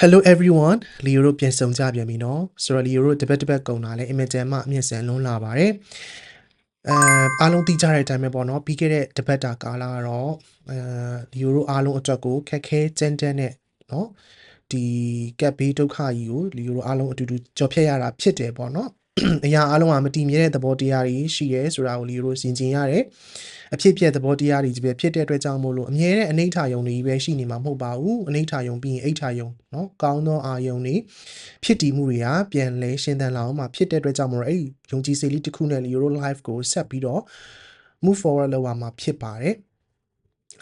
Hello everyone လီယိုတို့ပြန်ဆုံကြပြန်ပြီเนาะဆိုတော့လီယိုတို့တပတ်တပတ်ကုန်လာလဲ imagine မှအမြင့်ဆန်လွန်းလာပါတယ်အဲအားလုံးသိကြတဲ့အတိုင်းပဲပေါ့เนาะပြီးခဲ့တဲ့တပတ်တာကာလကတော့အဲလီယိုတို့အားလုံးအတွက်ကိုခက်ခဲကြမ်းတမ်းနဲ့เนาะဒီကက်ဘေးဒုက္ခကြီးကိုလီယိုတို့အားလုံးအတူတူကြော်ဖြတ်ရတာဖြစ်တယ်ပေါ့เนาะ အရာအားလုံးကမတည်မြဲတဲ့သဘောတရားတွေရှိရဲဆိုတာကိုလီယိုတို့စဉ်းကျင်ရတယ်အဖြစ်ပြက်သဘောတရားတွေကြီးပဲဖြစ်တဲ့အတွက်ကြောင့်မို့လို့အမြဲတမ်းအနိဋ္ဌာယုံတွေကြီးပဲရှိနေမှာမဟုတ်ပါဘူးအနိဋ္ဌာယုံပြီးရင်အိဋ္ဌာယုံเนาะကောင်းသောအာယုံတွေဖြစ်တည်မှုတွေကပြန်လဲရှင်းသန်လာအောင်မှာဖြစ်တဲ့အတွက်ကြောင့်မို့လို့အဲ့ယုံကြည်စိတ်လေးတစ်ခုနဲ့ Euro Live ကိုဆက်ပြီးတော့ move forward လုပ်ရမှာဖြစ်ပါတယ်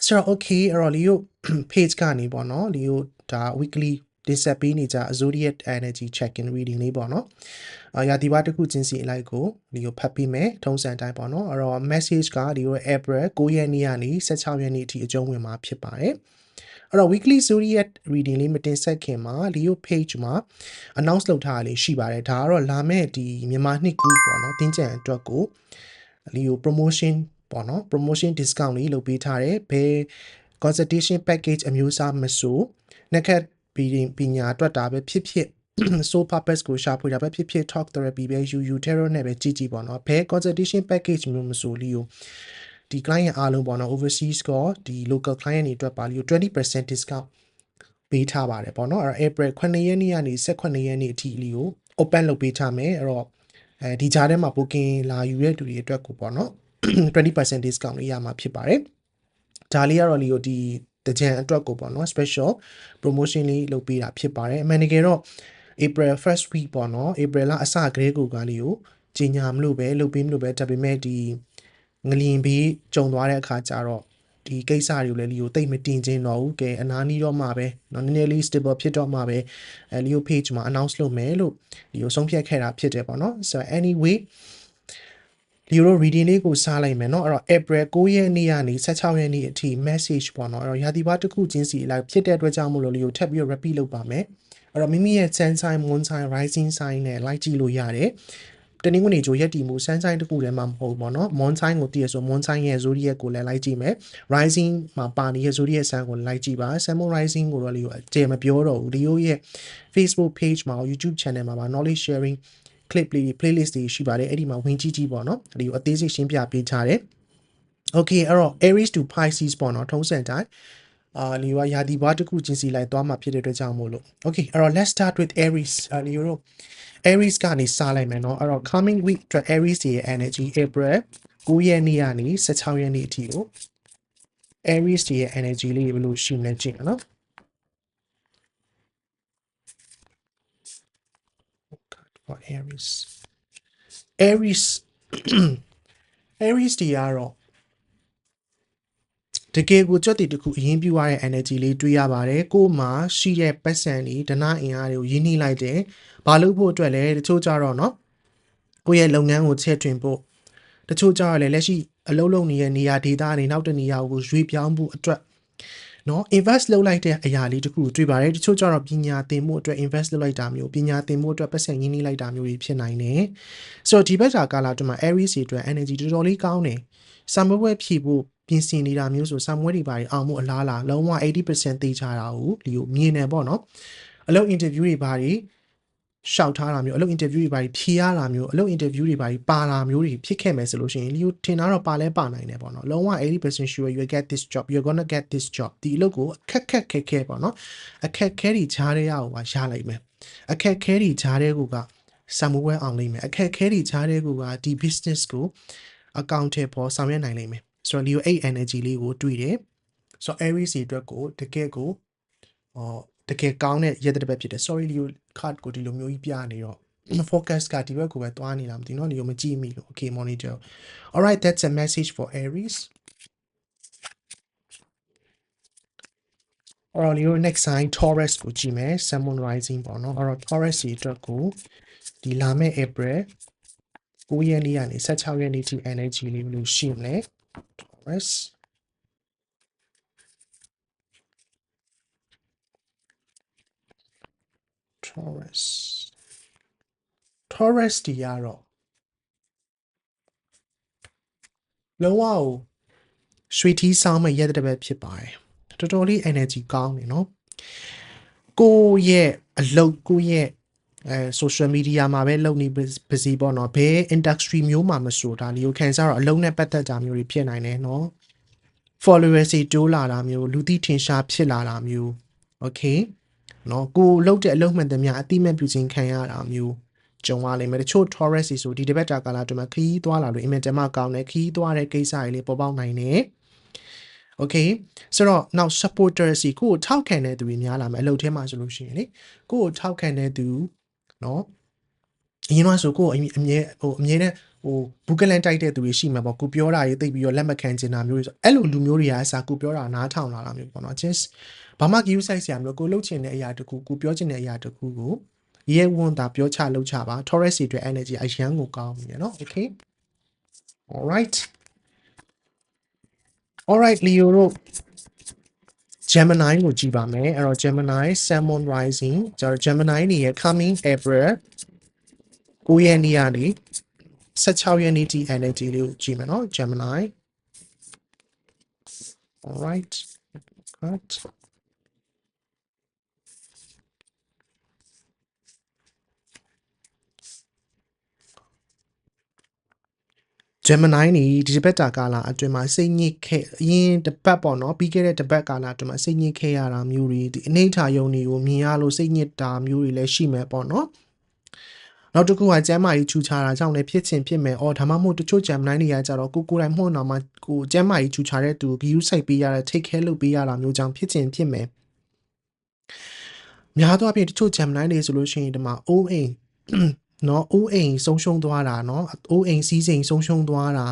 ဆိုတော့ okay အဲ့တော့ Leo page ကနေပေါ့နော် Leo ဒါ weekly တင်ဆက်ပေးနေကြ zodiac energy check in reading လေးပေါ့နော်အာရာသီဝါတစ်ခုချင်းစီအလိုက်ကိုဒီကိုဖတ်ပြီးမယ်ထုံးစံတိုင်းပေါ့နော်အဲ့တော့ message ကဒီကို April 9ရက်နေ့ကနေ16ရက်နေ့အထိအကျုံးဝင်မှာဖြစ်ပါတယ်အဲ့တော့ weekly zodiac reading လေးမတင်ဆက်ခင်မှာ Leo page မှာ announce လုပ်ထားတာလေးရှိပါတယ်ဒါကတော့လာမဲ့ဒီမြန်မာနှစ်ကူပေါ့နော်တင်းကြံအတွက်ကို Leo promotion ပေါ့နော် promotion discount လေးလုပ်ပေးထားတယ်ဘယ် consultation package အမျိုးအစားမဆိုနှစ်ခက် ပြီးပညာအတွက်တာပဲဖြစ်ဖြစ် soul purpose ကိုရှာဖွေတာပဲဖြစ်ဖြစ် talk therapy ပဲယူယူ tarot နဲ့ပဲကြည့်ကြည့်ပေါ့နော်ဘယ် consultation package မျိုးမဆိုလီကိုဒီ client အားလုံးပေါ့နော် overseas ကောဒီ local client တွေအတွက်ပါလီကို20% discount ပေးထားပါတယ်ပေါ့နော်အဲ့တော့ April 9ရက်နေ့ကနေ18ရက်နေ့အထိလီကို open လုပ်ပေးထားမယ်အဲ့တော့အဲဒီကြားထဲမှာ booking လာယူတဲ့သူတွေအတွက်ကိုပေါ့နော်20% discount လေးရမှာဖြစ်ပါတယ်ဒါလေးကတော့လီကိုဒီ တကြံအတွက်ကိုပေါ့နော် special promotion လေးလုပ်ပေးတာဖြစ်ပါတယ်အမှန်တကယ်တော့ April first week ပေါ့နော် April လအစကလေးကိုကလေးကိုကြီးညာမလို့ပဲလုပ်ပေးမလို့ပဲဒါပေမဲ့ဒီငလျင်ဘေးကြုံသွားတဲ့အခါကျတော့ဒီကိစ္စတွေကိုလည်းလီကိုတိတ်မတင်ချင်းတော့ဘူးကဲအနာနီးတော့မှပဲเนาะနည်းနည်းလေး stable ဖြစ်တော့မှပဲအဲလီယို page မှာ announce လုပ်မယ်လို့လီယိုဆုံးဖြတ်ခဲ့တာဖြစ်တယ်ပေါ့နော် so anyway ဒီလို reading လေးကိုစားလိုက်မယ်เนาะအဲ့တော့ April 9ရက်နေ့ကနေ16ရက်နေ့အထိ message ပေါ့เนาะအဲ့တော့ရာသီဘာတစ်ခုချင်းစီအလိုက်ဖြစ်တဲ့အတွက်ကြောင့်မို့လို့လီကိုထပ်ပြီးတော့ repeat လုပ်ပါမယ်အဲ့တော့မိမိရဲ့ sun sign moon sign rising sign နဲ့ light ကြည့်လို့ရတယ်တနင်္ဂနွေကြိုရက်တည်မှု sun sign တစ်ခုတည်းမှမဟုတ်ဘူးပေါ့နော် moon sign ကိုတည်ရဆို moon sign ရဲ့ zodiac ကိုလည်းလိုက်ကြည့်မယ် rising မှာပါနေတဲ့ zodiac sign ကိုလိုက်ကြည့်ပါ sun moon rising ကိုတော့လီကိုအကျေမပြောတော့ဘူးလီယိုရဲ့ Facebook page မှာ YouTube channel မှာပါ knowledge sharing clip လေး playlist တွေရှိပါတယ်အဲ့ဒီမှာဝင်ကြည့်ကြည့်ပေါ့နော်ဒီကိုအသေးစိတ်ရှင်းပြပေးထားတယ် okay အဲ့တော့ Aries to Pisces ပေါ့နော်ထုံးစံတိုင်းအာလီဝါယာဒီဘာတစ်ခုချင်းစီလိုက်သွားမှာဖြစ်တဲ့အတွက်ကြောင့်မို့လို့ okay အဲ့တော့ let's start with Aries အာလီတို့ Aries ကနေစလိုက်မယ်နော်အဲ့တော့ coming week အတွက် Aries ရဲ့ energy April 9ရက်နေ့ကနေ16ရက်နေ့အထိကို Aries ရဲ့ energy လေးဘယ်လိုရှိနေကြည့်နော် for Aries Aries Aries ဒီကတော့တကယ်ကိုကြွက်တီတစ်ခုအရင်ပြွားတဲ့ energy လေးတွေးရပါတယ်ကိုမှရှိတဲ့ပတ်စံလေးဒနာအင်အားတွေကိုရင်းနှီးလိုက်တယ်ဘာလို့ဖို့အတွက်လဲတချို့ကြတော့နော်ကိုယ့်ရဲ့လုပ်ငန်းကိုချဲ့ထွင်ဖို့တချို့ကြတော့လည်းလက်ရှိအလုပ်လုပ်နေတဲ့နေရာဒေသအနေနောက်တနေရာကိုရွေ့ပြောင်းဖို့အတွက် နော် invest လုပ်လိုက်တဲ့အရာလေးတခုတွေ့ပါတယ်တချို့ကျတော့ပညာသင်မှုအတွက် invest လုပ်လိုက်တာမျိုးပညာသင်မှုအတွက်ပတ်စံရင်းနှီးလိုက်တာမျိုးတွေဖြစ်နိုင်တယ်ဆိုတော့ဒီဘက်တာကာလာအတွင်းမှာ Aries တွေအတွက် energy တော်တော်လေးကောင်းတယ်စာမွေးဖြည့်ဖို့ပြင်ဆင်နေတာမျိုးဆိုစာမွေးတွေပါအောင်မှုအလားလာလုံးဝ80%သိချတာကိုဒီကိုမြင်နေပေါ့နော်အလုပ် interview တွေပါတွေ ရှောက်ထားတာမျိုးအလုပ် interview တွေပါဖြေရတာမျိုးအလုပ် interview တွေပါပါလာမျိုးတွေဖြစ်ခဲ့မယ်ဆိုလို့ရှိရင်လီယိုထင်တာတော့ပါလဲပါနိုင်တယ်ပေါ့နော်လုံးဝ80% sure you get this job you're gonna get this job ဒီအလုပ်ကိုအခက်ခက်ခဲခဲပေါ့နော်အခက်ခဲတွေခြားတဲ့ရအောင်ပါရလိုက်မယ်အခက်ခဲတွေခြားတဲ့ကူကစမဝဲအောင်လိမ့်မယ်အခက်ခဲတွေခြားတဲ့ကူကဒီ business ကိုအကောင့်ထဲပေါ်ဆောင်ရွက်နိုင်လိမ့်မယ်ဆိုတော့လီယို8 energy လေးကိုတွေ့တယ်ဆိုတော့ Aries တွေအတွက်ကိုတကယ်ကိုဟော တကယ်ကောင်းတဲ့ရက်တစ်ပတ်ဖြစ်တယ် sorry လီယို card ကိုဒီလိုမျိုးကြီးပြနေတော့ focus ကဒီဘက်ကိုပဲသွားနေလားမသိနော်လီယိုမကြည့်မိလို့ okay monitor all right that's a message for Aries alright လီယို next sign Taurus ကိုကြည့်မယ် Sun Moon Rising ပေါ့နော်အဲ့တော့ Taurus တွေအတွက်ကိုဒီလာမယ့် April 9ရက်နေ့ကနေ16ရက်နေ့ထိ energy လေးဘယ်လိုရှိမလဲ Taurus Taurus Taurus တီကတော့လုံးဝကိုရွှေထီးဆောင်မဲ့ရက်တစ်ပတ်ဖြစ်ပါတယ်တော်တော်လေး energy ကောင်းနေနော်ကိုယ့်ရဲ့အလုပ်ကိုယ့်ရဲ့အဲ social media မှာပဲလုပ်နေပါစီပေါ့နော်ဘယ် industry မျိုးမှာမဆိုဒါလီယိုခံစားတော့အလုံးနဲ့ပတ်သက်တာမျိုးတွေဖြစ်နိုင်တယ်နော် followers တွေတိုးလာတာမျိုးလူသိထင်ရှားဖြစ်လာတာမျိုး okay နော်ကိုလုပ်တဲ့အလုပ်မှန်သမျှအတိမတ်ပြုခြင်းခံရတာမျိုးကြုံရလိမ့်မယ်တချို့ Taurus တွေဆိုဒီတစ်ပတ်တာကာလအတွင်းမှာခီးသွားလာလို့အင်မတန်မှကောင်းတယ်ခီးသွားတဲ့ကိစ္စတွေလေးပေါ်ပေါက်နိုင်တယ် okay ဆိုတော့နောက် supporters စီကိုကိုထောက်ခံတဲ့သူတွေများလာမယ်အလုပ်ထဲမှာဆိုလို့ရှိရင်လေကိုကိုထောက်ခံတဲ့သူเนาะအရင်တော့ဆိုကိုကိုအမြဲအမြဲဟိုအမြဲတမ်း ဟိုဘူကလန်တိုက်တဲ့သူတွေရှိမှာပေါ့ကိုပြောတာရေးသိပြီးတော့လက်မခံချင်တာမျိုးတွေဆိုအဲ့လိုလူမျိုးတွေကအစားကိုပြောတာနားထောင်လာတာမျိုးပေါ့နော် just ဘာမှ give size ဆရာမျိုးကိုလှုပ်ချင်တဲ့အရာတခုကိုပြောချင်တဲ့အရာတခုကိုရဲဝန်တာပြောချလှုပ်ချပါ Taurus တွေ energy အရန်ကိုကောင်းပြီနော် okay all right all right leo တို့ Gemini ကိုကြည့်ပါမယ်အဲ့တော့ Gemini Sun Rising ကျတော့ Gemini နေရဲ့ coming April ကိုရဲ့နေရာနေ 16ရက်နေ့ထိ energy လေးကိုကြည့်မယ်နော် Gemini all right cut Gemini နေဒီတစ်ပတ်တာကာလအတွင်းမှာစိတ်ညစ်ခဲ့အရင်တစ်ပတ်ပေါ့နော်ပြီးခဲ့တဲ့တစ်ပတ်ကာလအတွင်းမှာစိတ်ညစ်ခဲ့ရတာမျိုးတွေဒီအနေထားယုံတွေကိုမြင်ရလို့စိတ်ညစ်တာမျိုးတွေလည်းရှိမယ်ပေါ့နော် နောက်တစ်ခုကကျမ်းမာရေးချူချတာကြောင့်လည်းဖြစ်ချင်ဖြစ်မယ်။အော်ဒါမှမဟုတ်တချို့ Gemini တွေကကြတော့ကိုကိုယ်တိုင်မှုတော့မှကိုကျမ်းမာရေးချူချတဲ့သူ view စိုက်ပေးရတဲ့ take care လုပ်ပေးရတာမျိုးကြောင့်ဖြစ်ချင်ဖြစ်မယ်။များသောအားဖြင့်တချို့ Gemini တွေဆိုလို့ရှိရင်ဒီမှာအိုးအိမ်နော်အိုးအိမ်ဆုံးရှုံးသွားတာနော်အိုးအိမ်စီးစိမ်ဆုံးရှုံးသွားတာ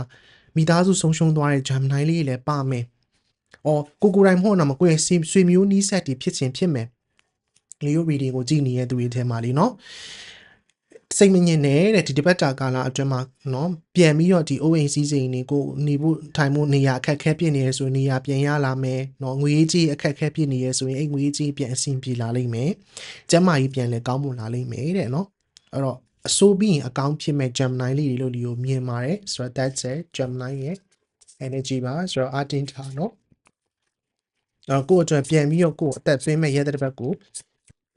မိသားစုဆုံးရှုံးသွားတဲ့ Gemini လေးတွေလည်းပါမယ်။အော်ကိုကိုယ်တိုင်မှုတော့မှကိုယ့်ရဲ့ဆွေမျိုးနီးစပ်တွေဖြစ်ချင်ဖြစ်မယ်။ Leo reading ကိုကြည့်နေတဲ့သူတွေထဲမှာလीနော်။ စိတ်မငြင်းနဲ့တဲ့ဒီတပတ်တာကာလအတွင်းမှာနော်ပြန်ပြီးတော့ဒီ OA စီးစိန်တွေကိုနေဖို့ထိုင်ဖို့နေရာအခက်ခဲဖြစ်နေရဆိုနေရာပြန်ရလာမယ်နော်ငွေကြီးအခက်ခဲဖြစ်နေရဆိုရင်အဲ့ငွေကြီးပြန်အဆင်ပြေလာလိမ့်မယ်ကျန်းမာရေးပြန်လည်းကောင်းမွန်လာလိမ့်မယ်တဲ့နော်အဲ့တော့အဆိုးပြီးရင်အကောင့်ဖြစ်မဲ့ Gemini လေးတွေလို့ဒီကိုမြင်ပါတယ်ဆိုတော့ that's it Gemini ရဲ့ energy ပါဆိုတော့ Artin ထားနော်အဲ့တော့ကိုယ့်အတွက်ပြန်ပြီးတော့ကိုယ့်အသက်သွင်းမဲ့ရဲတဲ့ဘက်ကို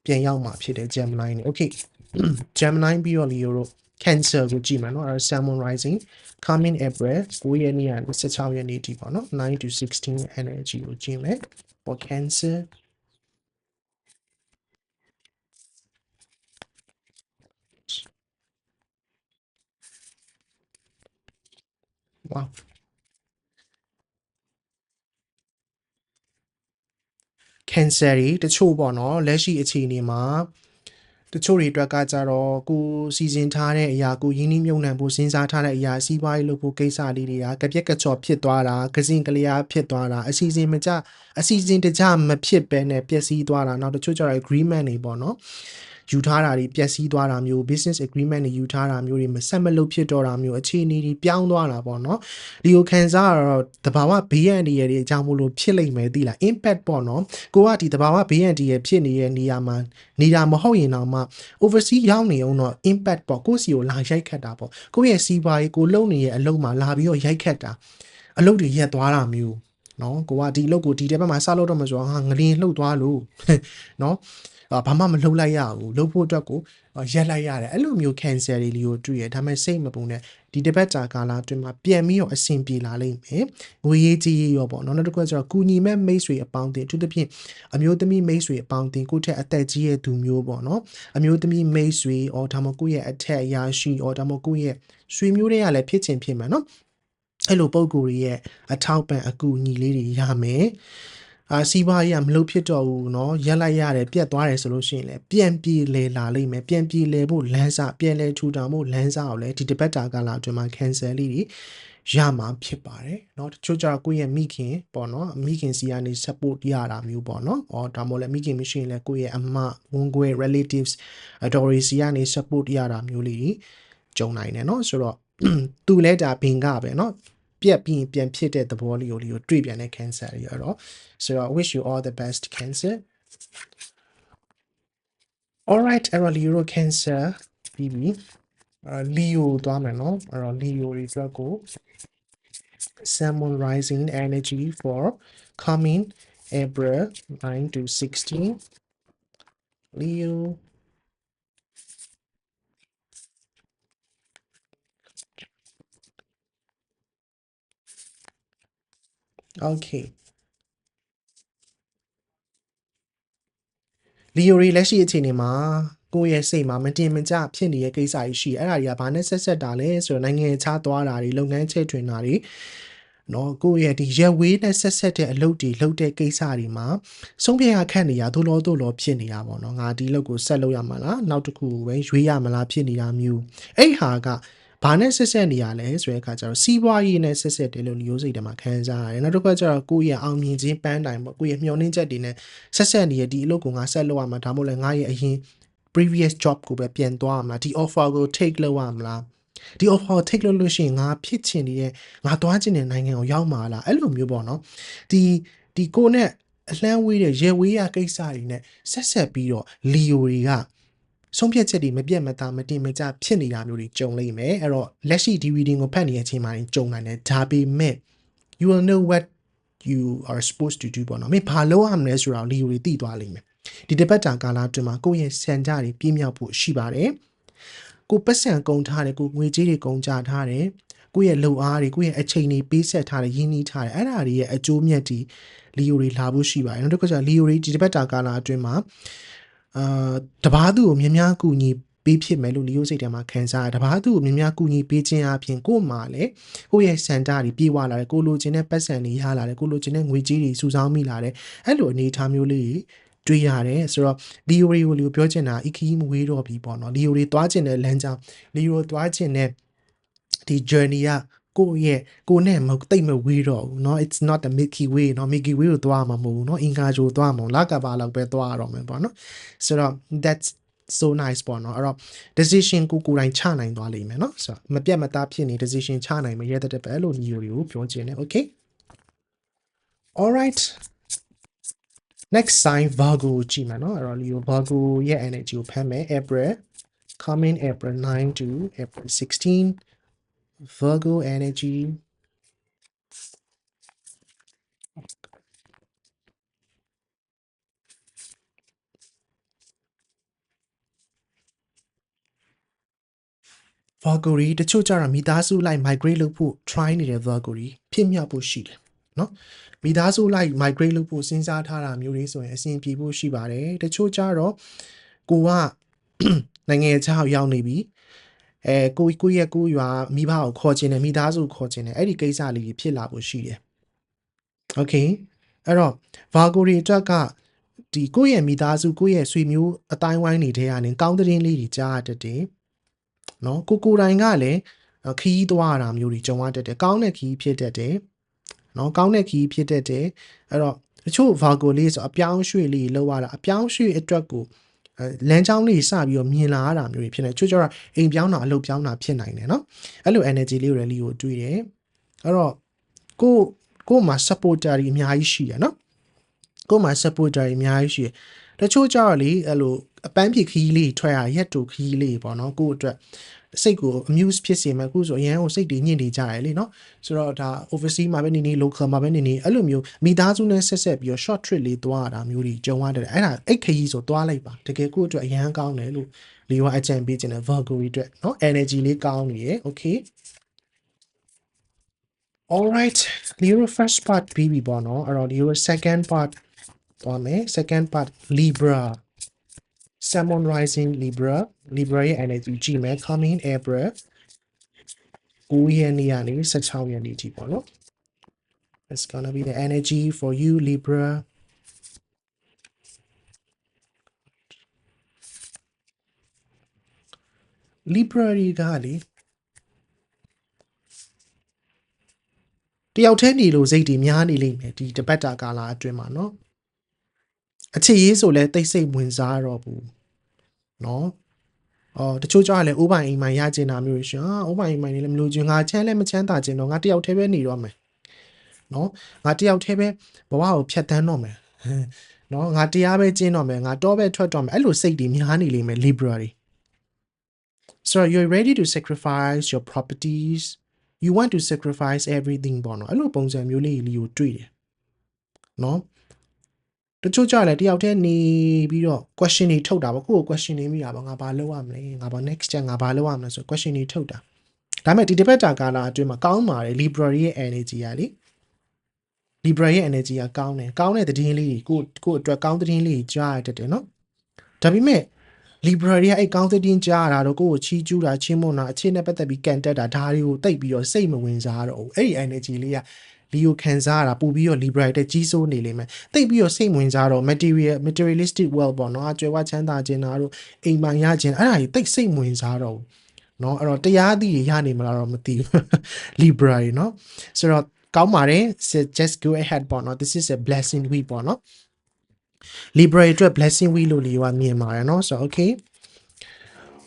ပြန်ရောက်มาဖြစ်တယ် Gemini နေ okay Gemini ပြီးတော့ Leo တို့ Cancer ကိုကြည့်မှာเนาะအဲ Salmon Rising coming April 9ရက်နေ့ကနေ16ရက်နေ့ထိပေါ့เนาะ9 to 16 energy ကိုကြည့်မယ် for Cancer wow cancer တွေတချို့ပေါ့နော်လက်ရှိအခြေအနေမှာ တချို့တွေအတွက်ကကြတော့ကိုစီစဉ်ထားတဲ့အရာကိုရင်းနှီးမြှုပ်နှံဖို့စဉ်းစားထားတဲ့အရာစီးပွားရေးလုပ်ဖို့ကိစ္စလေးတွေကကြပြက်ကကြော်ဖြစ်သွားတာကစင်ကလျာဖြစ်သွားတာအစီအစဉ်မကျအစီအစဉ်တကျမဖြစ်ဘဲနဲ့ပျက်စီးသွားတာနောက်တချို့ကျတော့ agreement တွေပေါ့နော် ယူထားတာတွေပျက်စီးသွားတာမျိုး business agreement တွေယူထားတာမျိုးတွေမဆက်မလုပ်ဖြစ်တော့တာမျိုးအခြေအနေတွေပြောင်းသွားတာပေါ့နော်ဒီကိုခံစားရတော့တဘာဝဘေးရန်တွေရဲ့အကြောင်းမလို့ဖြစ်လိမ့်မယ်သိလား impact ပေါ့နော်ကိုကဒီတဘာဝဘေးရန်တွေရဲ့ဖြစ်နေတဲ့နေရာမှာနေတာမဟုတ်ရင်တော့မှ overseas ရောက်နေအောင်တော့ impact ပေါ့ကိုစီကိုလာရိုက်ခတ်တာပေါ့ကိုရဲ့စီးပွားရေးကိုလုံနေရဲ့အလုပ်မှာလာပြီးတော့ရိုက်ခတ်တာအလုပ်တွေရက်သွားတာမျိုးနော်ကိုကဒီအလုပ်ကိုဒီတဲ့ဘက်မှာစလုပ်တော့မှဆိုတော့ဟာငလင်းလှုပ်သွားလို့နော် ဘာမှမလှုပ်လိုက်ရဘူးလှုပ်ဖို့အတွက်ကိုရက်လိုက်ရတယ်အဲ့လိုမျိုး cancer တွေလီကိုတွေ့ရဒါပေမဲ့စိတ်မပူနဲ့ဒီတစ်ပတ်ကြာကာလအတွင်းမှာပြန်ပြီးတော့အဆင်ပြေလာလိမ့်မယ်ငွေရေးကြီးရောပေါ့နော်နောက်တစ်ခုကကျတော့ကုညီမဲ့မိတ်ဆွေအပေါင်းအသင်းအထူးသဖြင့်အမျိုးသမီးမိတ်ဆွေအပေါင်းအသင်းကိုယ့်ထက်အသက်ကြီးရဲ့သူမျိုးပေါ့နော်အမျိုးသမီးမိတ်ဆွေအော်ဒါမှကိုယ့်ရဲ့အထက်အရာရှိအော်ဒါမှကိုယ့်ရဲ့ဆွေမျိုးတွေကလည်းဖြစ်ချင်ဖြစ်မှာနော်အဲ့လိုပုံကိုယ်ရဲ့အထောက်ပံ့အကူအညီလေးတွေရမယ် အာစီးပွားရေးကမလုပ်ဖြစ်တော့ဘူးเนาะရက်လိုက်ရတယ်ပြက်သွားတယ်ဆိုလို့ရှိရင်လည်းပြန်ပြေလဲလာလိမ့်မယ်ပြန်ပြေလဲဖို့လမ်းစာပြန်လဲထူထောင်ဖို့လမ်းစာကိုလည်းဒီတပတ်တာကာလအတွင်းမှာ cancel လေးတွေရမှာဖြစ်ပါတယ်เนาะတချို့ကြတော့ကိုယ့်ရဲ့မိခင်ပေါ့เนาะမိခင်စီကနေ support ရတာမျိုးပေါ့เนาะအော်ဒါမှမဟုတ်လည်းမိခင်မရှိရင်လည်းကိုယ့်ရဲ့အမဝန်ခွဲ relatives အတော်ရီစီကနေ support ရတာမျိုးလေးကြုံနိုင်တယ်เนาะဆိုတော့သူလဲဒါဘင်ကပဲเนาะ ပြက်ပြီးပြန်ဖြစ်တဲ့သဘောလေးကိုလေးကိုတွေ့ပြန်တဲ့ cancer တွေရတော့ so I wish you all the best cancer all right အဲ့တော့ Leo cancer ပြီးပြီအဲ Leo သွားမယ်နော်အဲ့တော့ Leo တွေအတွက်ကို Salmon rising energy for coming April 9 to 16 Leo Okay လီယိုရီလက်ရှိအခြေအနေမှာကိုယ့်ရဲ့စိတ်မှာမတင်မကျဖြစ်နေတဲ့ကိစ္စကြီးရှိတယ်အဲ့ဒါတွေကဘာနဲ့ဆက်ဆက်တာလဲဆိုတော့နိုင်ငံခြားသွားတာတွေလုပ်ငန်းချဲ့ထွင်တာတွေနော်ကိုယ့်ရဲ့ဒီရက်ဝေးနဲ့ဆက်ဆက်တဲ့အလုပ်တွေလုပ်တဲ့ကိစ္စတွေမှာဆုံးဖြတ်ရခက်နေရသို့လို့သို့လို့ဖြစ်နေတာပေါ့နော်ငါဒီလုပ်ကိုဆက်လုပ်ရမှာလားနောက်တစ်ခုပဲရွေးရမလားဖြစ်နေတာမျိုးအဲ့ဟာက ဘာနဲ့ဆက်ဆက်နေရလဲဆိုတဲ့အခါကျတော့စီးပွားရေးနဲ့ဆက်ဆက်တယ်လို့မျိုးစိတ်တွေမှာခံစားရတယ်နောက်တစ်ခါကျတော့ကိုယ့်ရဲ့အောင်မြင်ခြင်းပန်းတိုင်ပေါ့ကိုယ့်ရဲ့မျှော်လင့်ချက်တွေနဲ့ဆက်ဆက်နေတဲ့ဒီအလုပ်ကိုငါဆက်လုပ်ရမှာဒါမှမဟုတ်လည်းငါရဲ့အရင် previous job ကိုပဲပြန်သွားရမလားဒီ offer ကို take လုပ်ရမလားဒီ offer ကို take လုပ်လို့ရှိရင်ငါဖြစ်ချင်နေတဲ့ငါသွားချင်တဲ့နိုင်ငံကိုရောက်မှာလားအဲ့လိုမျိုးပေါ့နော်ဒီဒီကိုနဲ့အလှမ်းဝေးတဲ့ရေဝေးရကိစ္စတွေနဲ့ဆက်ဆက်ပြီးတော့လီယိုတွေက ဆုံးဖြတ်ချက်တွေမပြတ်မသားမတင်မကျဖြစ်နေတာမျိုးတွေကြုံလိမ့်မယ်အဲ့တော့လက်ရှိဒီ reading ကိုဖတ်နေတဲ့အချိန်မှာကြုံနိုင်တယ်ဒါပေမဲ့ you will know what you are supposed to do ပေါ့နော်မင်းဘာလုပ်ရမလဲဆိုတာကိုလီယိုတွေသိသွားလိမ့်မယ်ဒီတစ်ပတ်တာကာလအတွင်းမှာကိုယ့်ရဲ့စံကြတွေပြည့်မြောက်ဖို့ရှိပါတယ်ကိုပတ်စံကုန်ထားတယ်ကိုငွေကြေးတွေကုန်ကြထားတယ်ကိုယ့်ရဲ့လုံအားတွေကိုယ့်ရဲ့အချိန်တွေပေးဆက်ထားတယ်ရင်းနှီးထားတယ်အဲ့ဒါတွေရဲ့အကျိုးမြတ်တွေလီယိုတွေလာဖို့ရှိပါတယ်နောက်တစ်ခါကျလီယိုတွေဒီတစ်ပတ်တာကာလအတွင်းမှာ အာတဘာသူကိုမြများကူညီပေးဖြစ်မယ်လို့လီယိုစိတ်ထဲမှာခံစားရတဘာသူကိုမြများကူညီပေးခြင်းအပြင်ကို့မှာလည်းကိုယ့်ရဲ့စံတာတွေပြေဝလာတယ်ကိုလိုချင်တဲ့ပတ်စံတွေရလာတယ်ကိုလိုချင်တဲ့ငွေကြေးတွေစုဆောင်းမိလာတယ်အဲ့လိုအနေအထားမျိုးလေးတွေးရတယ်ဆိုတော့ theory ကိုလို့ပြောချင်တာအခီးမဝေးတော့ပြီပေါ့နော် theory သွားချင်တဲ့လမ်းကြောင်း theory သွားချင်တဲ့ဒီ journey က ကိုယ့်ရဲ့ကိုနဲ့မတိတ်မဝေးတော့ဘူးเนาะ it's not the milky way เนาะ milky way ကိုသွားမှာမဟုတ်ဘူးเนาะအင်္ဂါဂျိုသွားမှာလကဘာလောက်ပဲသွားရတော့မယ်ပေါ့နော်ဆိုတော့ that's so nice ပေါ့နော်အဲ့တော့ decision ကိုကိုယ်တိုင်ချနိုင်သွားလိမ့်မယ်เนาะဆိုတော့မပြတ်မသားဖြစ်နေ decision ချနိုင်မရတဲ့ပဲလို့ညီတွေကိုပြောချင်တယ် okay all right next sign Virgo ကိုကြည့်မယ်เนาะအဲ့တော့ Leo Virgo ရဲ့ energy ကိုဖမ်းမယ် April coming April 9 to April 16 Virgo energy. Virgo တချို့ကြတော့မိသားစုလိုက် migrate လုပ်ဖို့ try နေတဲ့ Virgo ဖြစ်မြောက်ဖို့ရှိတယ်နော်မိသားစုလိုက် migrate လုပ်ဖို့စဉ်းစားထားတာမျိုးတွေဆိုရင်အဆင်ပြေဖို့ရှိပါတယ်တချို့ကြတော့ကိုကနိုင်ငံခြားရောက်နေပြီ အဲကိုကိုရဲ့ကိုရွာမိဘကိုခေါ်ခြင်းနဲ့မိသားစုခေါ်ခြင်းနဲ့အဲ့ဒီကိစ္စလေးတွေဖြစ်လာဖို့ရှိတယ်။ Okay အဲ့တော့ဘာကိုရီအတွက်ကဒီကိုရဲ့မိသားစုကိုရဲ့ဆွေမျိုးအတိုင်းဝိုင်းတွေထဲကနေကောင်းတဲ့င်းလေးတွေကြားရတတ်တယ်။နော်ကိုကိုတိုင်ကလည်းခီးသွားတာမျိုးတွေကြုံရတတ်တယ်။ကောင်းတဲ့ခီးဖြစ်တတ်တယ်။နော်ကောင်းတဲ့ခီးဖြစ်တတ်တယ်။အဲ့တော့တချို့ vago လေးဆိုအပြောင်းရွှေ့လေးလောက်ရတာအပြောင်းရွှေ့အတွက်ကို လမ်းကြောင်းလေးစပြီးတော့မြင်လာရတာမျိုးတွေဖြစ်နေချို့ကျတော့အိမ်ပြောင်းတာအလုပ်ပြောင်းတာဖြစ်နိုင်တယ်เนาะအဲ့လို energy လေးကိုလည်းလီကိုတွေ့တယ်အဲ့တော့ကိုကိုမှာ supporter တွေအများကြီးရှိတယ်เนาะကိုမှာ supporter တွေအများကြီးရှိတယ်တချို့ကျတော့လေအဲ့လိုအပန်းဖြေခီးလေးထွက်ရရက်တူခီးလေးပေါ့နော်ကိုယ့်အတွက် စိတ်ကို amuse ဖြစ်စေမယ်အခုဆိုအရန်ကိုစိတ်တွေညစ်နေကြတယ်လေနော်ဆိုတော့ဒါ overseas မှာပဲနေနေ local မှာပဲနေနေအဲ့လိုမျိုးမိသားစုနဲ့ဆက်ဆက်ပြီးတော့ short trip လေးသွားတာမျိုးတွေကြုံရတယ်အဲ့ဒါအဲ့ခရီးဆိုသွားလိုက်ပါတကယ်ကိုယ့်အတွက်အရန်ကောင်းတယ်လို့လီဝါအကြံပေးခြင်းတဲ့ Virgo အတွက်နော် energy လေးကောင်းနေရယ် okay all right Leo first part ပြီးပြီပေါ့နော်အဲ့တော့ Leo second part သွားမယ် second part Libra Salmon Rising Libra Libra ရဲ့ energy ကြည့်မယ် coming April 9ရက်နေ့ကနေ16ရက်နေ့ထိပေါ့နော် It's gonna be the energy for you Libra Libra တွေကလေတယောက်တည်းနေလို့စိတ်တွေများနေလိမ့်မယ်ဒီတပတ်တာကာလအတွင်းမှာเนาะ အချစ်ရေးဆိုလဲတိတ်ဆိတ်ဝင်စားတော့ဘူးเนาะအော်တချို့ကြောင့်လည်းဥပိုင်အိမ်မိုင်ရကျင်တာမျိုးရှင်ဟာဥပိုင်အိမ်မိုင်နေလည်းမလို့ချင်ငါချမ်းလည်းမချမ်းသာချင်တော့ငါတယောက်တည်းပဲနေတော့မယ်เนาะငါတယောက်တည်းပဲဘဝကိုဖြတ်တန်းတော့မယ်เนาะငါတရားပဲကျင်းတော့မယ်ငါတော့ပဲထွက်တော့မယ်အဲ့လိုစိတ်တွေများနေလိမ့်မယ် Libra တွေ so you're ready to sacrifice your properties you want to sacrifice everything ပေါ့နော်အဲ့လိုပုံစံမျိုးလေးလေးကိုတွေ့တယ်နော် တချို့ကြလည်းတယောက်တည်းနေပြီးတော့ question တွေထုတ်တာပေါ့ကိုယ့်ကို question နေမိတာပေါ့ငါဘာလုပ်ရမလဲငါဘာ next step ငါဘာလုပ်ရမလဲဆို question တွေထုတ်တာဒါပေမဲ့ဒီတစ်ပတ်တာကာလအတွင်းမှာကောင်းပါတယ် library ရဲ့ energy อ่ะလေ library ရဲ့ energy ကကောင်းတယ်ကောင်းတဲ့သတင်းလေးတွေကိုကိုအတွက်ကောင်းသတင်းလေးကြီးကြားရတတ်တယ်နော်ဒါပေမဲ့ library ကအဲ့ကောင်းသတင်းကြားရတာတော့ကိုယ့်ကိုချီးကျူးတာချင်းမွန်တာအခြေနဲ့ပတ်သက်ပြီးကန်တက်တာဒါတွေကိုတိတ်ပြီးတော့စိတ်မဝင်စားတော့ဘူးအဲ့ဒီ energy လေးက လီယိုခံစားရတာပို့ပြီးတော့ library တဲ့ကြီးစိုးနေလိမ့်မယ်တိတ်ပြီးတော့စိတ်ဝင်စားတော့ material materialistic wealth ပေါ့နော်အကျွဲဝချမ်းသာခြင်းတာတို့အိမ်ပိုင်ရခြင်းအဲ့ဒါကြီးတိတ်စိတ်ဝင်စားတော့ဘူးเนาะအဲ့တော့တရားအသည့်တွေရနေမလားတော့မသိဘူး library เนาะဆိုတော့ကောင်းပါတယ် so just go ahead ပေါ့နော် this is a blessing week ပေါ့နော် library အတွက် blessing week လို့လီယိုကမြင်ပါတယ်เนาะဆိုတော့ okay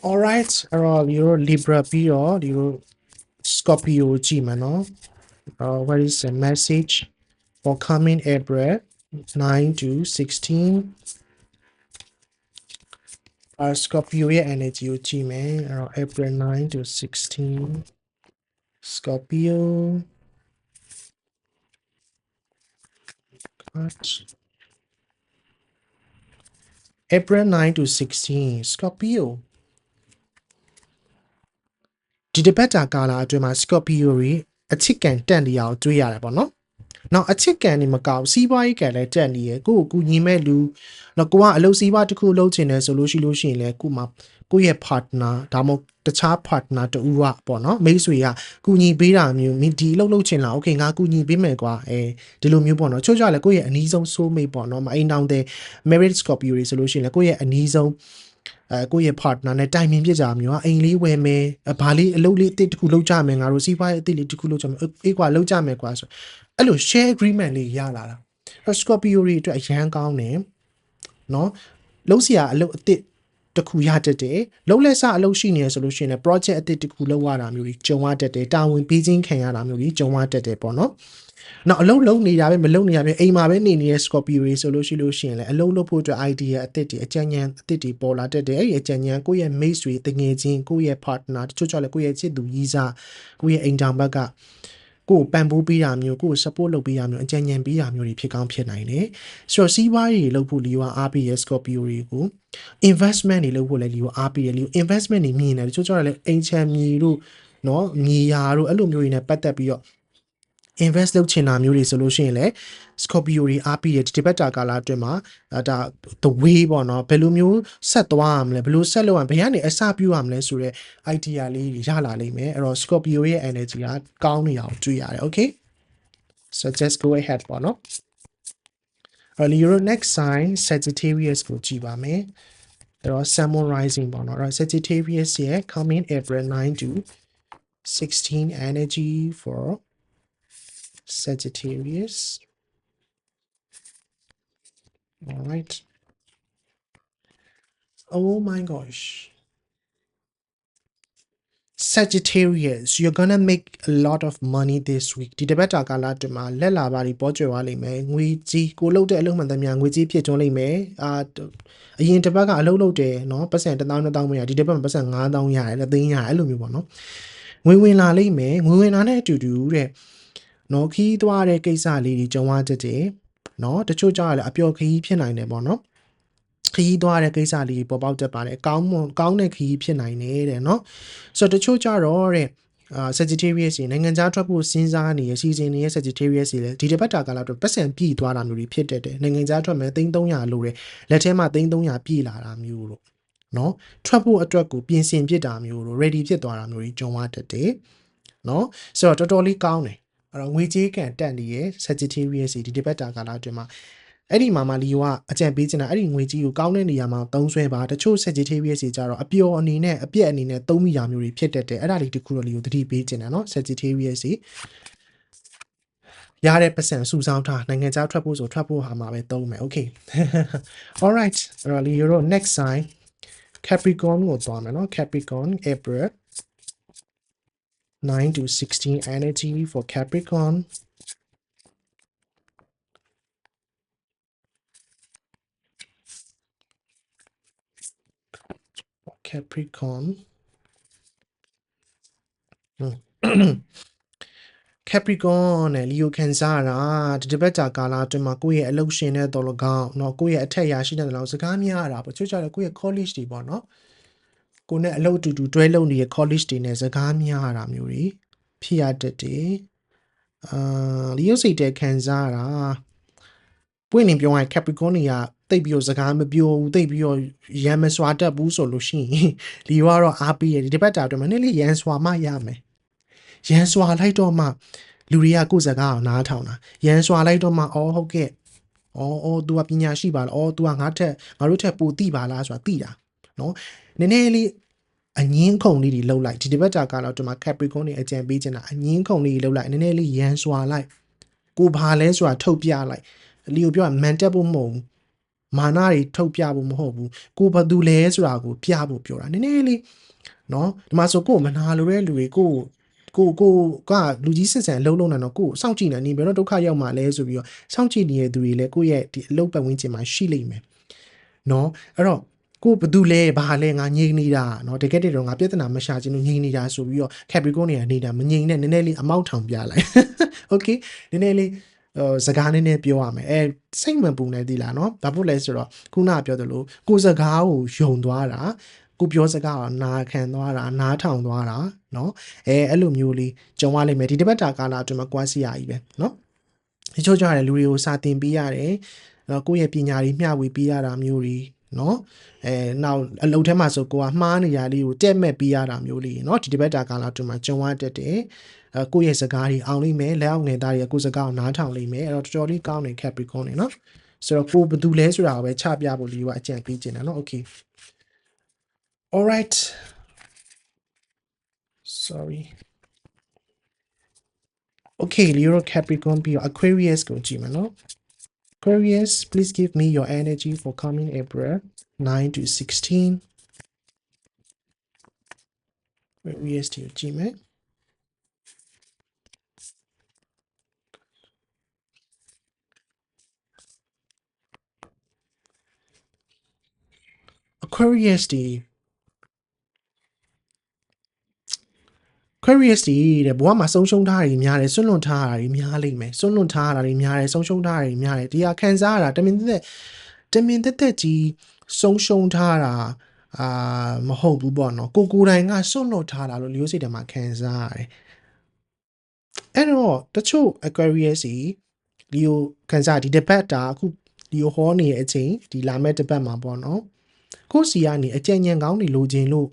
alright အဲ့တော့လီယို libra ပြီးတော့လီယို scorpio ကြည့်မယ်เนาะ uh, what is the message for coming April 9 to 16 uh, Scorpio ရဲ့ energy ကိုကြည့်မယ်အဲ့တော့ April 9 to 16 Scorpio cut April 9 to 16 Scorpio ဒီတစ်ပတ်တာကာလအတွင်းမှာ Scorpio တွေ အချစ်ကန်တက်နေရအောင်တွေးရတယ်ပေါ့နော်။နောက်အချစ်ကန်နေမကောက်စီးပွားရေးကန်လည်းတက်နေရယ်ကိုယ့်ကိုကူညီမဲ့လူနောက်ကိုကအလုပ်စီးပွားတစ်ခုလုပ်ချင်တယ်ဆိုလို့ရှိလို့ရှိရင်လည်းကို့မှာကိုယ့်ရဲ့ partner ဒါမှမဟုတ်တခြား partner တူကပေါ့နော်မိတ်ဆွေကကူညီပေးတာမျိုးမင်းဒီအလုပ်လုပ်ချင်လား okay ငါကူညီပေးမယ်ကွာအဲဒီလိုမျိုးပေါ့နော်ချို့ကြလည်းကိုယ့်ရဲ့အနီးဆုံး soulmate ပေါ့နော်မအိမ်တောင်တဲ့ married scorpio တွေဆိုလို့ရှိရင်လည်းကိုယ့်ရဲ့အနီးဆုံး အဲကိုယ့်ရဲ့ partner နဲ့တိုင်ပင်ပြကြမျိုးอ่ะအိမ်လေးဝယ်မယ်ဘာလေးအလုပ်လေးအစ်တစ်ခုလုပ်ကြမယ်ငါတို့စီးပွားရေးအစ်လေးတစ်ခုလုပ်ကြမယ်အေးကွာလုပ်ကြမယ်ကွာဆိုအဲ့လို share agreement လေးရလာတာအဲ့ Scorpio တွေအတွက်အရန်ကောင်းတယ်နော်လုံးစီယာအလုပ်အစ်တစ်ခုရတတ်တယ်လုံးလက်စအလုပ်ရှိနေရဆိုလို့ရှိရင်လည်း project အစ်တစ်ခုလုပ်ရတာမျိုးကြီးကြုံရတတ်တယ်တာဝန်ပေးခြင်းခံရတာမျိုးကြီးကြုံရတတ်တယ်ပေါ့နော် နောက်အလုံးလုံးနေတာပဲမလုံးနေရပဲအိမ်မှာပဲနေနေတဲ့ Scorpio တွေဆိုလို့ရှိလို့ရှိရင်လည်းအလုံးလုံးဖို့အတွက် idea အသစ်တွေအကြံဉာဏ်အသစ်တွေပေါ်လာတတ်တယ်အဲ့ဒီအကြံဉာဏ်ကိုယ့်ရဲ့ mate တွေတငယ်ချင်းကိုယ့်ရဲ့ partner တချို့ကြောင့်လည်းကိုယ့်ရဲ့ချစ်သူကြီးစားကိုယ့်ရဲ့အိမ်တောင်ဘက်ကကိုယ်ပံ့ပိုးပေးတာမျိုးကိုယ် support လုပ်ပေးတာမျိုးအကြံဉာဏ်ပေးတာမျိုးတွေဖြစ်ကောင်းဖြစ်နိုင်တယ်။ဆိုတော့စီးပွားရေးလုပ်ဖို့လီဝါအားပေးရ Scorpio တွေကို investment တွေလုပ်ဖို့လည်းလီဝါအားပေးရလီဝါ investment တွေမြင်တယ်တချို့ကျတော့လည်းအိမ်ချမ်းမြေတို့နော်မြေယာတို့အဲ့လိုမျိုးတွေနဲ့ပတ်သက်ပြီးတော့ invest လုပ်ချင်တာမျိုးတွေဆိုလို့ရှိရင်လည်း Scorpio တွေအားပြီးတဲ့ဒီဘက်တာကာလာအတွင်းမှာဒါဒါ the way ပေါ့နော်ဘယ်လိုမျိုးဆက်သွားရမလဲဘယ်လိုဆက်လုပ်ရမလဲဘယ်ကနေအစပြုရမလဲဆိုတော့ idea လေးတွေရလာလိမ့်မယ်အဲ့တော့ Scorpio ရဲ့ energy ကကောင်းနေအောင်တွေ့ရတယ် okay so just go ahead ပေါ့နော်အဲ့တော့ Euro next sign Sagittarius ကိုကြည့်ပါမယ်အဲ့တော့ Sun rising ပေါ့နော်အဲ့တော့ Sagittarius ရဲ့ coming April 9 to 16 energy for Sagittarius. All right. Oh my gosh. Sagittarius, you're gonna make a lot of money this week. ဒီတပတ်တာကာလအတွင်းမှာလက်လာပါပြီးပေါ်ကျွယ်သွားလိမ့်မယ်။ငွေကြီးကိုလုပ်တဲ့အလုပ်မှန်သမျှငွေကြီးဖြစ်ကျွန်းလိမ့်မယ်။အာအရင်တစ်ပတ်ကအလုပ်လုပ်တယ်နော်ပတ်စံ1000 2000မရဒီတစ်ပတ်မှာပတ်စံ9000ရတယ်လက်သိန်းရတယ်အဲ့လိုမျိုးပေါ့နော်။ငွေဝင်လာလိမ့်မယ်။ငွေဝင်လာတဲ့အတူတူတဲ့ နော်ခီးသွားတဲ့ကိစ္စလေးတွေကြုံရတတ်တယ်နော်တချို့ကြောင့်လည်းအပျော်ခီးဖြစ်နိုင်တယ်ပေါ့နော်ခီးသွားတဲ့ကိစ္စလေးပေါ်ပေါက်တတ်ပါတယ်ကောင်းမွန်ကောင်းတဲ့ခီးဖြစ်နိုင်တယ်တဲ့နော်ဆိုတော့တချို့ကြတော့တဲ့အာ Sagittarius တွေနိုင်ငံခြားထွက်ဖို့စဉ်းစားနေတဲ့ season တွေရဲ့ Sagittarius တွေလည်းဒီတစ်ပတ်တာကာလတော့ပတ်စံပြည့်သွားတာမျိုးတွေဖြစ်တတ်တယ်နိုင်ငံခြားထွက်မယ်3300လို့တယ်လက်ထဲမှာ3300ပြည့်လာတာမျိုးလို့နော်ထွက်ဖို့အတွက်ကိုပြင်ဆင်ဖြစ်တာမျိုးလို့ ready ဖြစ်သွားတာမျိုးတွေကြုံရတတ်တယ်နော်ဆိုတော့တော်တော်လေးကောင်းတယ် အဲ့တော့ငွေကြေးကန်တက်နေရဲ့ Sagittarius ဒီဒီဘက်တာကာလအတွင်းမှာအဲ့ဒီမှာမလီယိုကအကြံပေးချင်တာအဲ့ဒီငွေကြီးကိုကောင်းတဲ့နေရာမှာသုံးဆွဲပါတချို့ Sagittarius တွေကြတော့အပျော်အနေနဲ့အပြက်အနေနဲ့သုံးမိတာမျိုးတွေဖြစ်တတ်တယ်အဲ့ဒါလေးတခုတော့လီယိုသတိပေးချင်တယ်နော် Sagittarius တွေရတဲ့ပတ်စံစုဆောင်းထားနိုင်ငံခြားထွက်ဖို့ဆိုထွက်ဖို့ဟာမှာပဲသုံးမယ် okay all right အဲ့တော့လီယိုတို့ next sign Capricorn ကိုသွားမယ်နော် Capricorn April 9 to 16 energy for Capricorn. Capricorn. Hmm. Capricorn နဲ့ Leo ခံစားရတာဒီတစ်ပတ်ကြာကာလအတွင်းမှာကိုယ့်ရဲ့အလုပ်ရှင်တဲ့တော်လကောင်းเนาะကိုယ့်ရဲ့အထက်အရာရှိတဲ့တော်လောက်စကားများရတာပေါ့ချို့ကြတယ်ကိုယ့်ရဲ့ college တွေပေါ့เนาะ ကိုယ်နဲ့အလုပ်အတူတူတွဲလုပ်နေတဲ့ college တွေနဲ့စကားများရတာမျိုးတွေဖြစ်ရတတ်တယ်အာ Leo စိတ်တဲ့ခံစားရတာပွင့်နေပြောရရင် Capricorn တွေကတိတ်ပြီးတော့စကားမပြောဘူးတိတ်ပြီးတော့ရမ်းမစွာတတ်ဘူးဆိုလို့ရှိရင် Leo ကတော့အားပေးရတယ်ဒီတစ်ပတ်တာအတွင်းမှာနည်းနည်းရမ်းစွာမှရမယ်ရမ်းစွာလိုက်တော့မှလူတွေကကိုယ့်စကားကိုနားထောင်တာရန်စွာလိုက်တော့မှအော်ဟုတ်ကဲ့အော်အော် तू ကပညာရှိပါလားအော် तू ကငါထက်ငါတို့ထက်ပိုသိပါလားဆိုတာသိတာနော် နည်းနည်းလေးအငင်းခုန်လေးတွေလှုပ်လိုက်ဒီတစ်ပတ်ကြာကာလတော့ဒီမှာ Capricorn တွေအကြံပေးချင်တာအငင်းခုန်လေးတွေလှုပ်လိုက်နည်းနည်းလေးရန်စွာလိုက်ကိုဘာလဲဆိုတာထုတ်ပြလိုက်လီကိုပြောရမန်တက်ဖို့မဟုတ်ဘူးမာနာတွေထုတ်ပြဖို့မဟုတ်ဘူးကိုဘာသူလဲဆိုတာကိုပြဖို့ပြောတာနည်းနည်းလေးနော်ဒီမှာဆိုကိုယ်မနာလိုတဲ့လူတွေကိုယ်ကိုကိုကလူကြီးစစ်ဆန်အလုံးလုံးနေတော့ကိုစောင့်ကြည့်နေနေဘယ်တော့ဒုက္ခရောက်မှလဲဆိုပြီးတော့စောင့်ကြည့်နေတဲ့သူတွေလည်းကိုယ့်ရဲ့ဒီအလုပ်ပတ်ဝန်းကျင်မှာရှိလိမ့်မယ်နော်အဲ့တော့ ကိုဘသူလဲဘာလဲငါငြိမ်နေတာเนาะတကယ်တည်းတော့ငါပြဿနာမရှာချင်လို့ငြိမ်နေတာဆိုပြီးတော့ Capricorn တွေကနေတာမငြိမ်နဲ့နည်းနည်းလေးအမောက်ထောင်ပြလိုက် Okay နည်းနည်းလေးဟိုစကားနည်းနည်းပြောရမယ်အဲစိတ်မပူနေသေးလားเนาะဘာဖြစ်လဲဆိုတော့ခုနကပြောသလိုကိုစကားကိုယုံသွားတာကိုပြောစကားကိုနာခံသွားတာနားထောင်သွားတာเนาะအဲအဲ့လိုမျိုးလေးကြုံရလိမ့်မယ်ဒီတစ်ပတ်တာကာလအတွင်းမှာကွာစီရကြီးပဲเนาะတချို့ကြရတယ်လူတွေကိုစာသင်ပေးရတယ်နော်ကိုယ့်ရဲ့ပညာတွေမျှဝေပေးရတာမျိုးတွေ နော်အဲနောက်အလုပ်ထဲမှာဆိုကိုကမှားနေရလေးကိုတက်မဲ့ပြီးရတာမျိုးလေးနော်ဒီတစ်ပတ်တာကာလတူမှာကြုံရတတ်တယ်အဲကိုယ့်ရဲ့စကားတွေအောင်လိမ့်မယ်လက်အောင်ငယ်သားတွေကကိုယ့်စကားကိုနားထောင်လိမ့်မယ်အဲ့တော့တော်တော်လေးကောင်းနေ Capricorn နေနော်ဆိုတော့ကိုဘယ်သူလဲဆိုတာကိုပဲချပြဖို့လေးကအကြံပေးခြင်းတယ်နော် okay all right sorry okay လေးရော Capricorn ပြီးတော့ Aquarius ကိုကြည့်မယ်နော် Aquarius, please give me your energy for coming April 9 to 16. Aquarius to your Gmail. Aquarius, the Aquarius ဒီတဲ့ဘဝမှာဆုံးရှုံးထားတာတွေများတယ်ဆွန့်လွတ်ထားတာတွေများလိမ့်မယ်ဆွန့်လွတ်ထားတာတွေများတယ်ဆုံးရှုံးထားတာတွေများတယ်ဒီဟာခံစားရတာတမင်သက်သက်တမင်သက်သက်ကြီးဆုံးရှုံးထားတာအာမဟုတ်ဘူးပေါ့နော်ကိုကိုယ်တိုင်ကဆွန့်လွတ်ထားတာလို့လျိုးစိတ်ထဲမှာခံစားရတယ်အဲ့တော့တချို့ Aquarius ကြီးလီယိုခံစားဒီတစ်ပတ်တာအခုလီယိုဟောနေတဲ့အချိန်ဒီလာမဲ့တစ်ပတ်မှာပေါ့နော်ကိုယ့်စီကနေအကြံဉာဏ်ကောင်းတွေလိုချင်လို့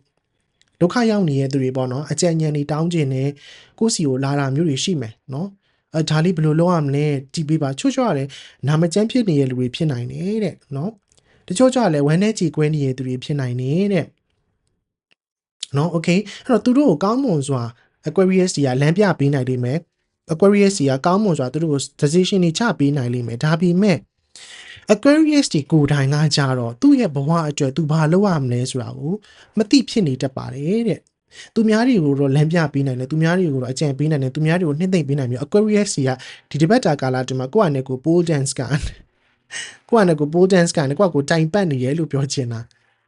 ဒုက္ခရောက်နေတဲ့သူတွေပေါ့နော်အကြံဉာဏ်တွေတောင်းချင်တယ်ကိုယ့်စီကိုလာတာမျိုးတွေရှိမယ်နော်အဲဒါလေးဘယ်လိုလုပ်ရမလဲကြည့်ပေးပါချို့ချို့ရတယ်နာမကျန်းဖြစ်နေတဲ့လူတွေဖြစ်နိုင်တယ်တဲ့နော်တချို့ကြလည်းဝမ်းနဲ့ကြည်ကွဲနေတဲ့သူတွေဖြစ်နိုင်တယ်တဲ့နော်โอเคအဲ့တော့သူတို့ကိုကောင်းမွန်စွာ Aquarius တွေကလမ်းပြပေးနိုင်လိမ့်မယ် Aquarius တွေကကောင်းမွန်စွာသူတို့ကို decision တွေချပေးနိုင်လိမ့်မယ်ဒါပေမဲ့ Aquarius တွေကိုယ်တိုင်ကကြတော့သူ့ရဲ့ဘဝအတွက်သူဘာလုပ်ရမလဲဆိုတာကိုမသိဖြစ်နေတတ်ပါတယ်တဲ့သူများတွေကိုတော့လမ်းပြပေးနိုင်တယ်သူများတွေကိုတော့အကြံပေးနိုင်တယ်သူများတွေကိုနှိမ့်သိမ့်ပေးနိုင်ပြီး Aquarius တွေကဒီဒီဘက်တာကာလာတမှာကိုယ့်အနေကို pole dance ကကိုယ့်အနေကို pole dance ကနေကိုယ့်ကိုတိုင်ပတ်နေရဲလို့ပြောချင်တာ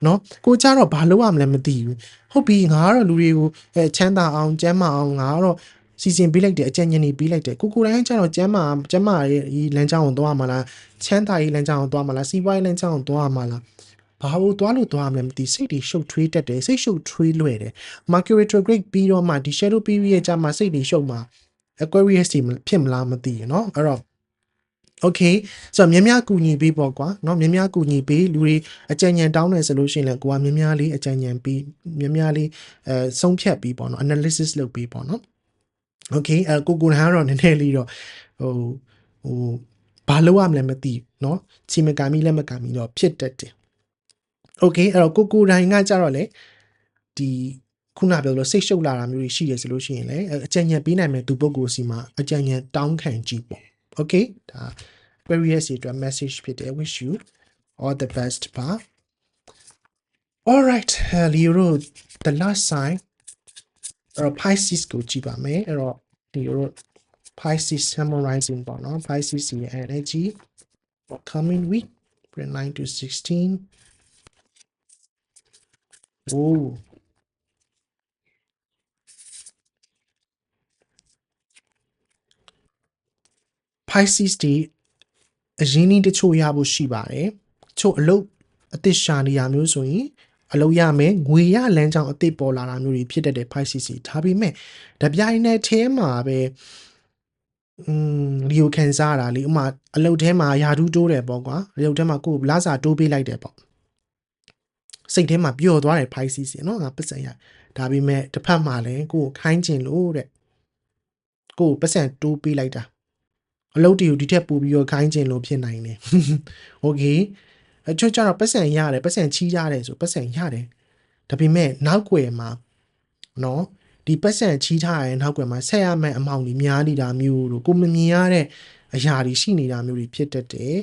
နော်ကိုကြတော့ဘာလုပ်ရမလဲမသိဘူးဟုတ်ပြီငါကတော့လူတွေကိုအဲချမ်းသာအောင်ကျမ်းမာအောင်ငါကတော့ စီစဉ်ပေးလိုက်တယ်အကြံဉာဏ်တွေပေးလိုက်တယ်ကိုကိုတိုင်းကျတော့ကျမ်းမာကျမ်းမာရဲ့ဒီလမ်းကြောင်းကိုသွားမှာလားချမ်းသာရေးလမ်းကြောင်းကိုသွားမှာလားစီးပွားရေးလမ်းကြောင်းကိုသွားမှာလားဘာလို့သွားလို့သွားမလဲမသိစိတ်တွေရှုပ်ထွေးတတ်တယ်စိတ်ရှုပ်ထွေးလွယ်တယ် Mercury retrograde ပြီးတော့မှဒီ shadow period ကြာမှာစိတ်တွေရှုပ်မှာ Aquarius တွေဖြစ်မလားမသိဘူးเนาะအဲ့တော့ okay ဆိုတော့မြများကူညီပေးပေါ့ကွာเนาะမြများကူညီပေးလူတွေအကြံဉာဏ်တောင်းတယ်ဆိုလို့ရှိရင်လည်းကိုကမြများလေးအကြံဉာဏ်ပေးမြများလေးအဲဆုံးဖြတ်ပြီးပေါ့เนาะ analysis လုပ်ပြီးပေါ့เนาะ okay အဲကိုကိုနားတော့နည်းနည်းလေးတော့ဟိုဟိုဘာလို့ရမလဲမသိเนาะချီမကမီလက်မကမီတော့ဖြစ်တတ်တယ် okay အဲ့တော့ကိုကိုတိုင်းကကြတော့လေဒီခုနပြောလို့စိတ်ရှုပ်လာတာမျိုးတွေရှိရဆိုလို့ရှိရင်လည်းအကြံဉာဏ်ပေးနိုင်မဲ့သူပုဂ္ဂိုလ်စီမှာအကြံဉာဏ်တောင်းခံကြည့်ပေါ့ okay ဒါ Aquarius တွေအတွက် message ဖြစ်တယ် wish you all the best ပါ all right uh, Leo the last sign အဲ့တော့ Pisces ကိုကြည့်ပါမယ်အဲ့တော့ Leo Pisces summarizing ပေါ့နော် Pisces ရဲ့ energy for coming week from 9 to 16 oh Pisces တွေအရင်းနှီးတချို့ရဖို့ရှိပါတယ်။ချို့အလုပ်အသစ်ရှာနေရမျိုးဆိုရင် အလုပ်ရမယ်ငွေရလမ်းကြောင်းအသစ်ပေါ်လာတာမျိုးတွေဖြစ်တတ်တဲ့ Pisces တွေဒါပေမဲ့တပြိုင်နက်တည်းမှာပဲอืมလီယိုခံစားရတာလေဥမာအလုပ်ထဲမှာယာဒူးတိုးတယ်ပေါ့ကွာအလုပ်ထဲမှာကိုယ်လာစာတိုးပေးလိုက်တယ်ပေါ့စိတ်ထဲမှာပျော်သွားတယ် Pisces ရေနော်ငါပတ်စံရဒါပေမဲ့တစ်ဖက်မှာလည်းကိုယ်ခိုင်းကျင်လို့တဲ့ကိုယ်ပတ်စံတိုးပေးလိုက်တာအလုပ်တွေကိုဒီထက်ပိုပြီးတော့ခိုင်းကျင်လို့ဖြစ်နိုင်တယ်โอเค အချို့ကျတော့ပတ်စံရတယ်ပတ်စံချီးရတယ်ဆိုပတ်စံရတယ်ဒါပေမဲ့နောက်ွယ်မှာနော်ဒီပတ်စံချီးထားရတဲ့နောက်ွယ်မှာဆက်ရမယ့်အမောင်ကြီးများနေတာမျိုးတို့ကိုမမြင်ရတဲ့အရာတွေရှိနေတာမျိုးတွေဖြစ်တတ်တယ်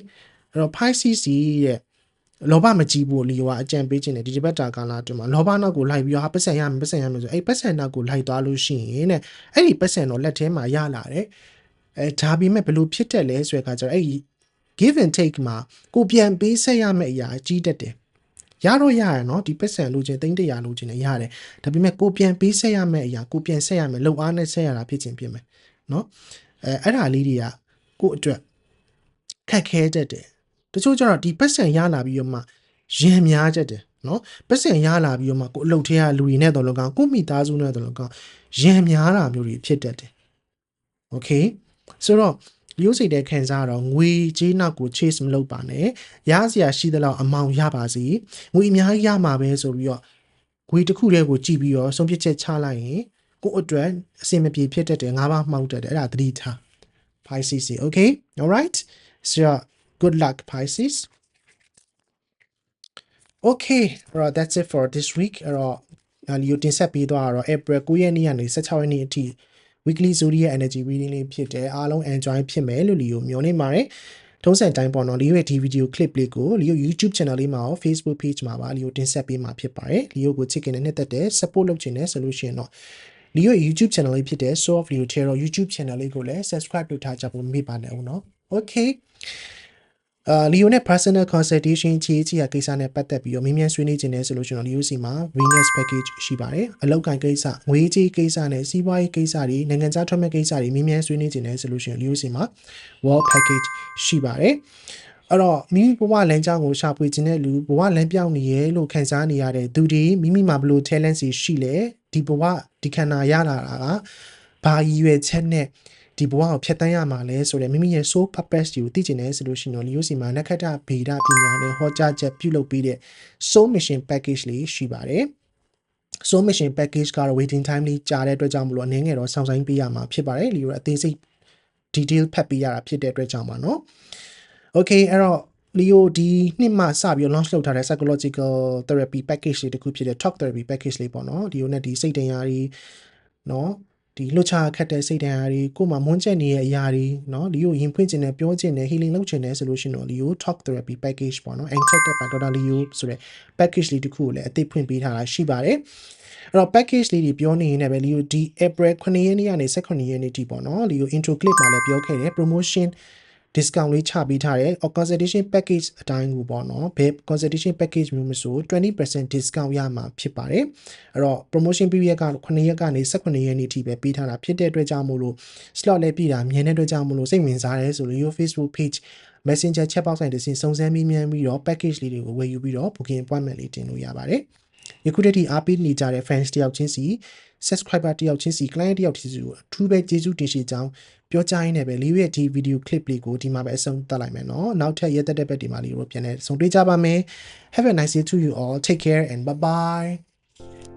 အဲ့တော့ Pisces ရဲ့လောဘမကြီးဘူးလီယိုကအကြံပေးခြင်းတယ်ဒီဒီဘက်တာကာလာအတွင်းမှာလောဘနောက်ကိုလိုက်ပြီးတော့ဟာပတ်စံရမယ်ပတ်စံရမယ်ဆိုအဲ့ပတ်စံနောက်ကိုလိုက်သွားလို့ရှိရင်တဲ့အဲ့ဒီပတ်စံတော့လက်ထဲမှာရလာတယ်အဲဒါပေမဲ့ဘယ်လိုဖြစ်တက်လဲဆိုတဲ့အခါကျတော့အဲ့ဒီ give and take မှာကိုပြန်ပေးဆက်ရမယ့်အရာကြီးတတ်တယ်ရတော့ရရနော်ဒီပတ်စံလိုချင်တိမ့်တရာလိုချင်လည်းရတယ်ဒါပေမဲ့ကိုပြန်ပေးဆက်ရမယ့်အရာကိုပြန်ဆက်ရမယ်လုံအားနဲ့ဆက်ရတာဖြစ်ချင်းဖြစ်မယ်နော်အဲအဲ့ဒါလေးတွေကကိုအတွက်ခက်ခဲတတ်တယ်တချို့ကျတော့ဒီပတ်စံရလာပြီးတော့မှရင်များတတ်တယ်နော်ပတ်စံရလာပြီးတော့မှကိုအလုတ်ထဲကလူတွေနဲ့တော့လောကောင်ကိုမိသားစုနဲ့တော့လောကောင်ရင်များတာမျိုးတွေဖြစ်တတ်တယ်โอเคဆိုတော့ ရိုးစိတ်တဲ့ခံစားတော့ငွေကြေးနောက်ကို chase မလုပ်ပါနဲ့ရစရာရှိသလောက်အမောင်ရပါစေငွေအများကြီးရမှာပဲဆိုပြီးတော့ငွေတစ်ခုတည်းကိုကြည့်ပြီးတော့ဆုံးဖြတ်ချက်ချလိုက်ရင်ကိုယ့်အတွက်အဆင်မပြေဖြစ်တတ်တယ်ငါးပါးမှောက်တတ်တယ်အဲ့ဒါသတိထား Pisces okay all right so good luck Pisces okay well that's it for this week အဲ့တော့လီယိုတင်ဆက်ပေးသွားတော့ April 9ရက်နေ့ကနေ16ရက်နေ့အထိ weekly zodiac energy reading လေးဖြစ်တယ်အားလုံး enjoy ဖြစ်မယ်လို့လီယိုမျှော်လင့်ပါတယ်ထုံးစံတိုင်းပေါ့နော်လီယိုရဲ့ဒီ video clip လေးကိုလီယို YouTube channel လေးမှာရော Facebook page မှာပါလီယိုတင်ဆက်ပေးမှာဖြစ်ပါတယ်လီယိုကိုချစ်ခင်တဲ့နှစ်သက်တဲ့ support လုပ်ချင်တဲ့ solution တော့လီယို YouTube channel လေးဖြစ်တဲ့ Soft Leo Terror YouTube channel လေးကိုလည်း subscribe လုပ်ထားကြဖို့မမေ့ပါနဲ့ဦးနော် okay အာလီယိုနဲ့ personal consultation ချီချီရကိစ္စနဲ့ပတ်သက်ပြီးတော့မင်းမြန်ဆွေးနွေးခြင်းနဲ့ဆိုလို့ရှိရင်လီယိုစီမှာ Venus package ရှိပါတယ်အလောက်ကန်ကိစ္စငွေကြေးကိစ္စနဲ့စီးပွားရေးကိစ္စတွေနိုင်ငံခြားထွက်မဲ့ကိစ္စတွေမင်းမြန်ဆွေးနွေးခြင်းနဲ့ဆိုလို့ရှိရင်လီယိုစီမှာ world package ရှိပါတယ်အဲ့တော့မိမိဘဝလမ်းကြောင်းကိုရှာဖွေခြင်းတဲ့လူဘဝလမ်းပြောင်းနေရဲလို့ခံစားနေရတဲ့သူတွေမိမိမှာဘလို့ talent စီရှိလဲဒီဘဝဒီခန္ဓာရလာတာကဘာရည်ရွယ်ချက်နဲ့ ဒီဘဝကိုဖျက်ဆီးရမှာလဲဆိုတော့မိမိရဲ့ soul purpose ကိုသိကျင်နေဆိုလို့ရှိရင်တော့လီယိုစီမှာနက္ခတ္တဗေဒပညာနဲ့ဟောကြားချက်ပြုလုပ်ပြီးတဲ့ soul mission package လေးရှိပါတယ် soul mission package ကတော့ waiting time လေးကြာတဲ့အတွက်ကြောင့်မလို့အနေငယ်တော့စောင့်ဆိုင်ပေးရမှာဖြစ်ပါတယ်လီယိုအသေးစိတ် detail ဖတ်ပေးရတာဖြစ်တဲ့အတွက်ကြောင့်ပါနော် okay အဲ့တော့လီယိုဒီနှစ်မှစပြီး launch လုပ်ထားတဲ့ psychological therapy package လေးတစ်ခုဖြစ်တဲ့ talk therapy package လေးပေါ့နော်ဒီကိုနဲ့ဒီစိတ်တင်ရာတွေနော် ဒီလှုပ်ချခတ်တဲ့စိတ်တရားတွေကိုမှမွန်းချက်နေတဲ့အရာတွေเนาะလီယိုရင်ဖွင့်ခြင်းနဲ့ပြောခြင်းနဲ့ healing လုပ်ခြင်းနဲ့ဆိုလို့ရှိရင်တော့လီယို talk therapy package ပေါ့နော် enchanted by Dr. Leo ဆိုတဲ့ package လေးတစ်ခုကိုလည်းအသိဖွင့်ပေးထားတာရှိပါတယ်အဲ့တော့ package လေးတွေပြောနေရင်လည်းလီယိုဒီ April 9ရက်နေ့ကနေ18ရက်နေ့ထိပေါ့နော်လီယို intro clip မှာလည်းပြောခဲ့တယ် promotion discount လေးချပေးထားတယ် consultation package အတိုင်းကိုပေါ့နော်ဘယ် consultation package မျိုးမဆို20% discount ရမှာဖြစ်ပါတယ်အဲ့တော့ promotion period က9ရက်ကနေ18ရက်နေ့ထိပဲပေးထားတာဖြစ်တဲ့အတွက်ကြောင့်မို့လို့ slot လည်းပြည်တာမြင်တဲ့အတွက်ကြောင့်မို့လို့စိတ်ဝင်စားတယ်ဆိုလို့ your Facebook page Messenger chat box နဲ့တစင်စုံစမ်းမေးမြန်းပြီးတော့ package လေးတွေကိုဝယ်ယူပြီးတော့ booking appointment လေးတင်လို့ရပါတယ် ယခုတည်းဒီအားပေးနေကြတဲ့ fans တယောက်ချင်းစီ subscriber တယောက်ချင်းစီ client တယောက်ချင်းစီကိုအထူးပဲကျေးဇူးတင်ရှိကြောင်းပြောကြားရင်းနဲ့ပဲလေးရဲ့ဒီ video clip လေးကိုဒီမှာပဲအဆုံးသတ်လိုက်မယ်နော်နောက်ထပ်ရက်သက်တဲ့ဘက်ဒီမှာလေးကိုပြန်နေဆုံတွေ့ကြပါမယ် have a nice day to you all take care and bye bye